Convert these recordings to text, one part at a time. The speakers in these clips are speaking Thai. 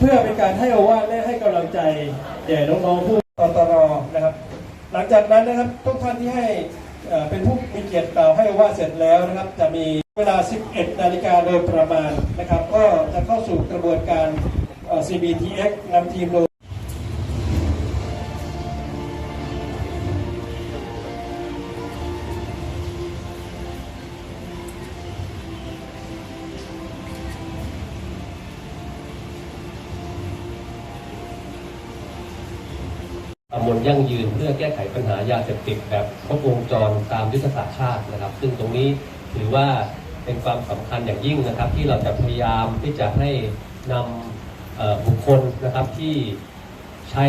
พื่อเป็นการให้โอวาสและให้กำลังใจแก่น้องๆผู้ตตรนะครับ หลังจากนั้นนะครับทุกท่านที่ให้เป็นผู้มีเกียรติกล่าวให้โอวาสเสร็จแล้วนะครับ จะมีเวลา 11 นาฬิกาโดยประมาณนะครับ ก็จะเข้าสู่กระบวนการ CBTX นำทีมโดย บลยั่งยืนเพื่อแก้ไขปัญหายาเสพติดแบบครบวงจรตามยุทธศาสตร์ชาตินะครับ ซึ่งตรงนี้ถือว่าเป็นความสำคัญอย่างยิ่งนะครับ ที่เราจะพยายามที่จะให้นำบุคคลนะครับที่ใช้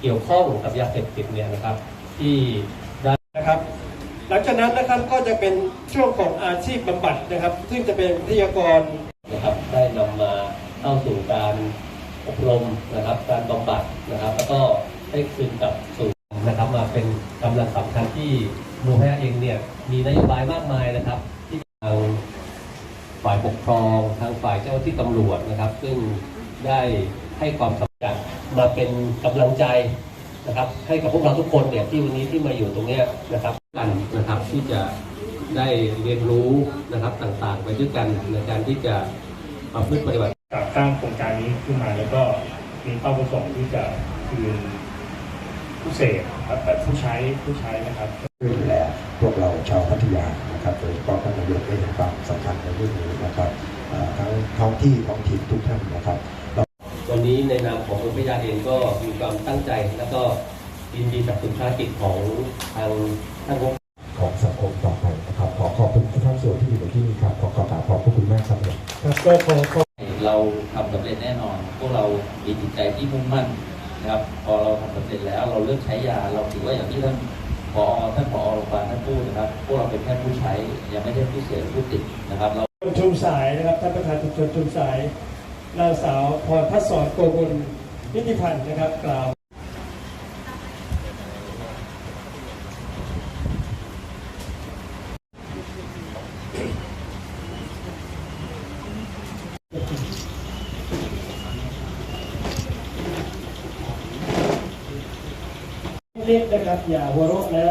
เกี่ยวข้องกับยาเสพติดเนี่ยนะครับที่ได้นะครับ หลังจากนั้นนะครับก็จะเป็นช่วงของอาชีพบำบัดนะครับ ซึ่งจะเป็นวิทยากรนะครับได้นำมาเข้าสู่การอบรมนะครับ การบำบัดนะครับ แล้วก็ ให้คืนกับสู่นะครับมาเป็นกำลังสำคัญที่โรงพยาบาลเองเนี่ยมีนโยบายมากมายนะครับ ที่ทางฝ่ายปกครองทางฝ่ายเจ้าหน้าที่ตำรวจนะครับ ซึ่งได้ให้ความสำคัญมาเป็นกำลังใจนะครับ ให้กับพวกเราทุกคนเนี่ยที่วันนี้ที่มาอยู่ตรงเนี้ยนะครับกันนะครับที่จะได้เรียนรู้นะครับต่างๆ ไปด้วยกันในการที่จะประพฤติปฏิบัติจากสร้างโครงการนี้ขึ้นมาแล้วก็มีเป้าประสงค์ที่จะคืน ผู้เสพครับแต่ผู้ใช้ผู้ใช้นะครับช่วยดูแลพวกเราชาวพัทยานะครับโดยเฉพาะท่านนายกได้เห็นความสำคัญในเรื่องนี้นะครับเอ่อทั้งท้องที่ท้องถิ่นทุกท่านนะครับ วันนี้ในนามของโรงพยาบาลเองก็มีความตั้งใจ แล้วก็ยินดีกับสุนภารกิจของทางท่านผู้ของสังคมต่อไปนะครับขอขอบคุณทุกท่านส่วนที่อยู่ในที่นี้ครับขอกราบขอบพระคุณมากครับครับก็ขอขอเราทำสำเร็จแน่นอน พวกเรามีจิตใจที่มุ่งมั่น นะครับ พอเราทำสำเร็จแล้วเราเลือกใช้ยาเราถือว่าอย่างที่ท่านผอท่านผอโรงพยาบาลท่านพูดนะครับ พวกเราเป็นแค่ผู้ใช้ยังไม่ใช่ผู้เสพผู้ติดนะครับ เราชุมสายนะครับท่านประธานชุมชนชุมสายนางสาวพรพัศสอนโกบุลนิติพันธ์นะครับ กล่าว ล็กๆนะครับ อย่าหัวเราะนะ